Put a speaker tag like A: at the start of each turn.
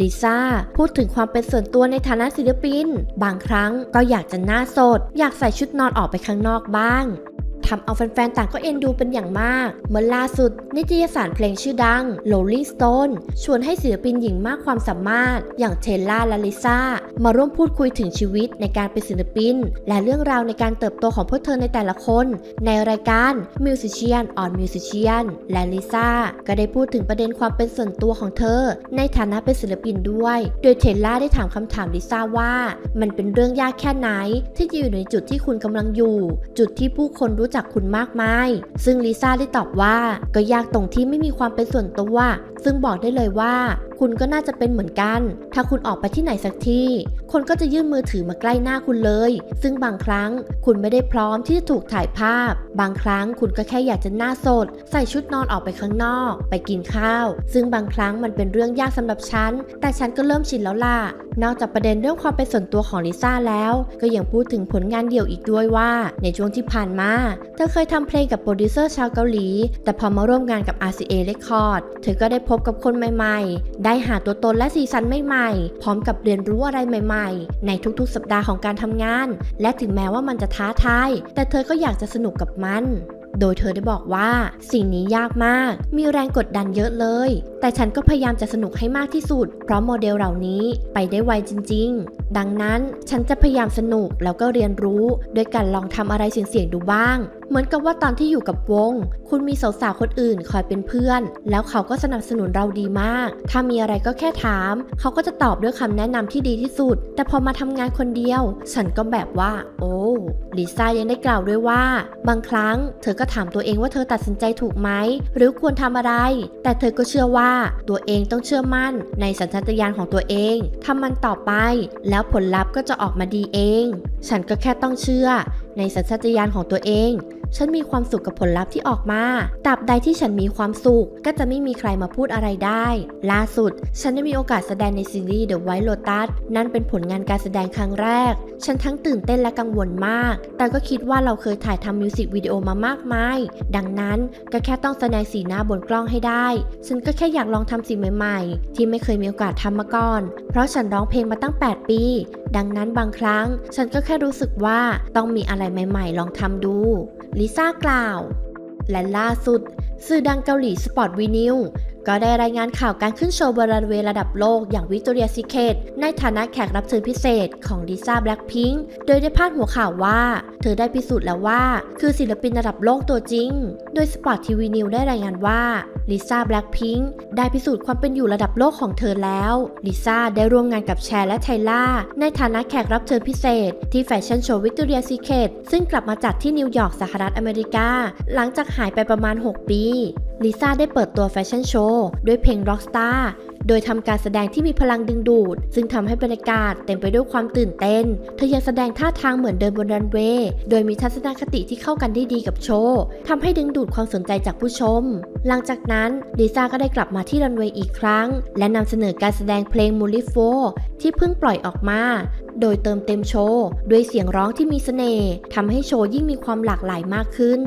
A: ลิซ่าพูดถึงความเป็นส่วนตัวในฐานะศิลปิน บางครั้งก็อยากจะหน้าสด อยากใส่ชุดนอนออกไปข้างนอกบ้าง ทำเอาแฟนๆ ต่างก็เอ็นดูเป็นอย่างมาก เมื่อล่าสุด นิตยสารเพลงชื่อดัง Rolling Stone ชวนให้ศิลปินหญิงมากความสามารถ อย่างเทลล่าและลิซ่า มาร่วมพูดคุยถึงชีวิตในการเป็นศิลปิน และเรื่องราวในการเติบโตของพวกเธอในแต่ละคน ในรายการ Musician on Musician และลิซ่าก็ได้พูดถึงประเด็นความเป็นส่วนตัวของเธอ ในฐานะเป็นศิลปินด้วย โดยเทลล่าได้ถามคำถามลิซ่าว่า มันเป็นเรื่องยากแค่ไหน ที่จะอยู่ในจุดที่คุณกำลังอยู่ จุดที่ผู้คนรู้จักคุณมากมาย ซึ่งลิซ่าได้ตอบว่าก็ยากตรงที่ไม่มีความเป็นส่วนตัว ซึ่งบอกได้เลยว่า คุณก็น่าจะเป็นเหมือนกัน ถ้าคุณออกไปที่ไหนสักที่ คนก็จะยื่นมือถือมาใกล้หน้าคุณเลย ซึ่งบางครั้งคุณไม่ได้พร้อมที่จะถูกถ่ายภาพ บางครั้งคุณก็แค่อยากจะหน้าสด ใส่ชุดนอนออกไปข้างนอก ไปกินข้าว ซึ่งบางครั้งมันเป็นเรื่องยากสำหรับฉัน แต่ฉันก็เริ่มชินแล้วล่ะ นอกจากประเด็นเรื่องความเป็นส่วนตัวของลิซ่าแล้ว ก็ยังพูดถึงผลงานเดี่ยวอีกด้วยว่า ในช่วงที่ผ่านมา เธอเคยทำเพลงกับโปรดิวเซอร์ชาวเกาหลี แต่พอมาร่วมงานกับ RCA Record เธอก็ได้พบกับคนใหม่ ๆได้หาตัวตนและสีสันใหม่ๆ พร้อมกับเรียนรู้อะไรใหม่ๆ ในทุกๆ สัปดาห์ของการทำงาน และถึงแม้ว่ามันจะท้าทาย แต่เธอก็อยากจะสนุกกับมันโดยเธอได้บอกว่า สิ่งนี้ยากมาก มีแรงกดดันเยอะเลย แต่ฉันก็พยายามจะสนุกให้มากที่สุด เพราะโมเดลเหล่านี้ไปได้ไวจริง ๆ ดังนั้นฉันจะพยายามสนุกแล้วก็เรียนรู้ ด้วยการลองทำอะไรเสี่ยงๆดูบ้าง เหมือนกับว่าตอนที่อยู่กับวง คุณมีสาวๆคนอื่นคอยเป็นเพื่อน แล้วเขาก็สนับสนุนเราดีมาก ถ้ามีอะไรก็แค่ถาม เขาก็จะตอบด้วยคำแนะนำที่ดีที่สุด แต่พอมาทำงานคนเดียว ฉันก็แบบว่า โอ้ลิซ่ายังได้กล่าวด้วยว่า บางครั้ง เธอก็ถามตัวเองว่าเธอตัดสินใจถูกไหม หรือควรทำอะไร แต่เธอก็เชื่อว่าตัวเองต้องเชื่อมั่น ในสัญชาตญาณของตัวเองทำมันต่อไป แล้วผลลัพธ์ก็จะออกมาดีเอง ฉันก็แค่ต้องเชื่อ ในสัญชาตญาณของตัวเอง ฉันมีความสุขกับผลลัพธ์ที่ออกมาตราบใดที่ฉันมีความสุข ก็จะไม่มีใครมาพูดอะไรได้ ล่าสุด ฉันได้มีโอกาสแสดงในซีรีส์ The White Lotus นั่นเป็นผลงานการแสดงครั้งแรก ฉันทั้งตื่นเต้นและกังวลมาก แต่ก็คิดว่าเราเคยถ่ายทำมิวสิกวิดีโอมามากมาย ดังนั้นก็แค่ต้องแสดงสีหน้าบนกล้องให้ได้ ฉันก็แค่อยากลองทำสิ่งใหม่ ๆ ที่ไม่เคยมีโอกาสทำมาก่อน เพราะฉันร้องเพลงมาตั้ง 8 ปีดังนั้นบางครั้ง ฉันก็แค่รู้สึกว่าต้องมีอะไรใหม่ๆ ลองทำดู ลิซ่ากล่าว และล่าสุด สื่อดังเกาหลีสปอร์ตวีนิว ก็ได้รายงานข่าวการขึ้นโชว์บนรันเวย์ระดับโลกอย่างวิกตอเรียซิเคตในฐานะแขกรับเชิญพิเศษของลิซ่าแบล็ p พิง k โดยได้พาดหัวข่าวว่า เธอได้พิสูจน์แล้วว่า คือศิลปินระดับโลกตัวจริง โดยสปอร์ตทีวีนิวได้รายงานว่าลิซ่าแบล็ p พิง k ได้พิสูจน์ความเป็นอยู่ระดับโลกของเธอแล้วลิซ่าได้ร่วมงานกับแชร์และไทล่าในฐานะแขกรับเชิญพิเศษ ที่แฟชั่นโชว์วิกตอเรียซิเคตซึ่งกลับมาจัดที่นิวยอร์กสหรัฐอเมริกา หลังจากหายไปประมาณ 6 ปี ลิซ่าได้เปิดตัวแฟชั่นโชว์ด้วยเพลง Rockstar โดยทำการแสดงที่มีพลังดึงดูด ซึ่งทำให้บรรยากาศเต็มไปด้วยความตื่นเต้น เธอยังแสดงท่าทางเหมือนเดินบนรันเวย์ โดยมีทัศนคติที่เข้ากันได้ดีกับโชว์ทำให้ดึงดูดความสนใจจากผู้ชม หลังจากนั้นลิซ่าก็ได้กลับมาที่รันเวย์อีกครั้ง และนำเสนอการแสดงเพลง m u l i f o ที่เพิ่งปล่อยออกมา โดยเติมเต็มโชว์ด้วยเสียงร้องที่มีเสน่ห์ทำให้โชว์ยิ่งมีความหลากหลายมากขึ้น